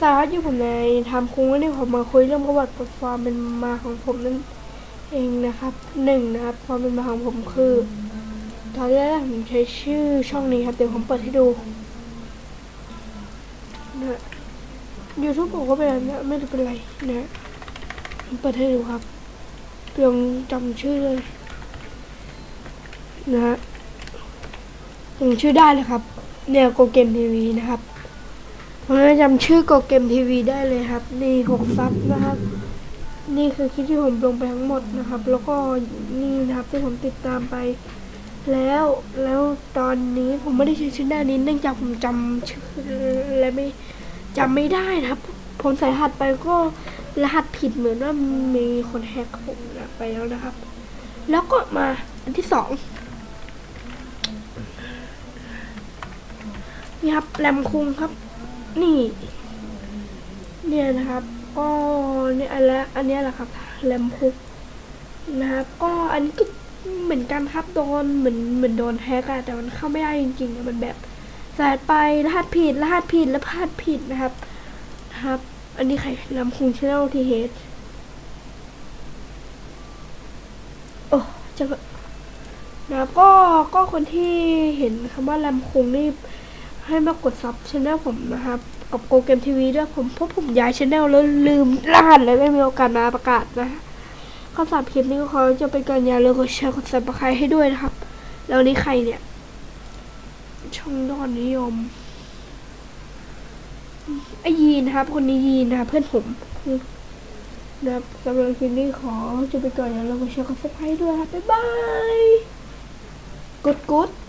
สาระที่ผมในทำคุ้งวันนี้ผมมาคุยเรื่องประวัติความเป็นมาของผมนั่นเองนะครับหนึ่งนะครับความเป็นมาของผมคือ ตอนแรกผมใช้ชื่อช่องนี้ครับ เดี๋ยวผมเปิดให้ดูนะยูทูบผมก็เป็นอะไรนะไม่ได้เป็นไรนะผมเปิดให้ดูครับลองจำชื่อเลยนะฮะจำชื่อได้เลยครับ เนี่ยโกเกมทีวีนะครับ ผมจำชื่อกเกมทีวีได้เลยครับ นี่หกซับนะครับ นี่คือคลิปที่ผมลงไปทั้งหมดนะครับ แล้วก็นี่นะครับที่ผมติดตามไป แล้วแล้วตอนนี้ผมไม่ได้ใช้ชื่อหน้านี้เนื่องจากผมจำชื่อและไม่จำไม่ได้นะครับ ผมใส่รหัสไปก็รหัสผิดเหมือนว่ามีคนแฮกผมนะไปแล้วนะครับ แล้วก็มาอันที่สองนี่ครับแรมคุงครับ นี่ เนี่ยนะครับ ก็เนี่ยอันละอันนี้แหละครับแรมคุกนะครับ ก็อันนี้ก็เหมือนกันครับโดนเหมือนเหมือนโดนแฮกอะแต่มันเข้าไม่ได้จริงๆอะมันแบบใส่ไปรหัสผิดรหัสผิดแล้วรหัสผิดนะครับนะครับ อันนี้ใครแรมคุงชแนลทีเฮดโอ้จะนะครับก็ก็คนที่เห็นคำว่าแรมคุงนี่ ให้มากดซับช anel ผมนะครับกับโกเกมทีวีด้วยผมเพราะผมย้ายช anel แล้วลืมรหัสเลยไม่มีโอกาสมาประกาศนะข้อสามคลิปนี้ก็ขอจะเป็นการย่าลืมกแชร์กดซับสไครให้ด้วยนะครับ แล้วนี่ใครเนี่ย ช่องยอดนิยมไอยีนนะครับ คนนี้ยีนนะครับเพื่อนผมนะครับสำหรับคลิปนี้ขอจะไปก่อนอย่าลืมกดแชร์กดซับสไครต์ด้วยครับบ๊ายบายกดกด